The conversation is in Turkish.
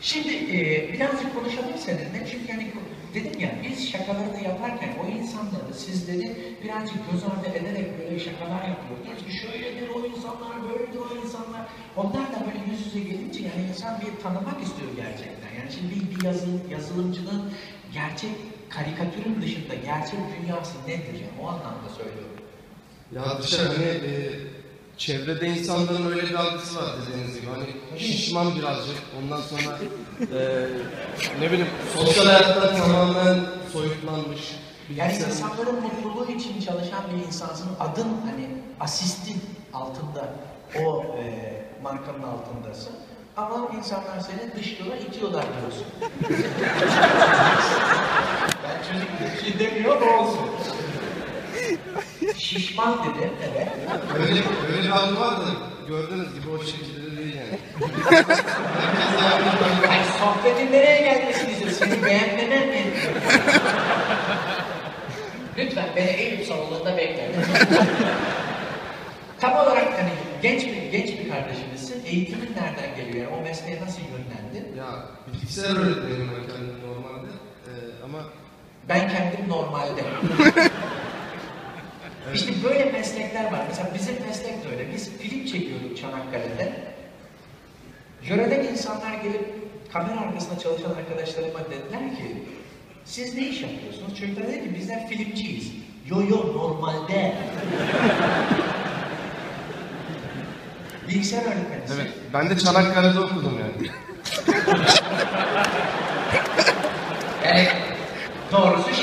Şimdi e, birazcık konuşalım seninle çünkü hani dedim ya biz şakaları da yaparken o insanları sizleri birazcık göz ardı ederek böyle şakalar yapıyoruz. Diyoruz ki şöyledir o insanlar, böyledir o insanlar. Onlar da böyle yüz yüze gelince yani insan bir tanımak istiyor gerçekten. Yani şimdi bir, bir yazı, yazılımcının gerçek karikatürün dışında gerçek dünyası nedir yani o anlamda söylüyorum. Ya dışarı hani e, çevrede insanların öyle bir algısı var dediğiniz gibi. Hani şişman birazcık. Ondan sonra e, ne bileyim sosyal hayattan tamamen soyutlanmış. Yani bilgisayar- insanların mutluluğu için çalışan bir insansın. Adın hani asistin altında o e, markanın altındasın. Ama insanlar seni dışlıyorlar, itiyorlar diyorsun. Şişman dedi, evet. Öyle, öyle bir algı var da gördüğünüz gibi o şekilde değil yani. Yani sohbetin nereye gelmesini seni beğenmeden mi? Lütfen beni Eyüp salonunda bekle. Tam olarak hani genç bir genç bir kardeşimizsin. Eğitimin nereden geliyor? Yani o mesleğe nasıl yönlendin? ya bilgisayar öğretmeniyim ben kendim normalde. E, ama Ben kendim normalde. İşte böyle meslekler var. Mesela bizim meslek de öyle. Biz film çekiyorduk Çanakkale'de. Yöreden insanlar gelip kamera arkasında çalışan arkadaşlarıma dediler ki siz ne iş yapıyorsunuz? Çocuklar dedi ki bizler filmciyiz. Yo yo normalde. Bilgisayar öğretmenisin. evet ben de Çanakkale'de okudum yani. Yani doğrusu.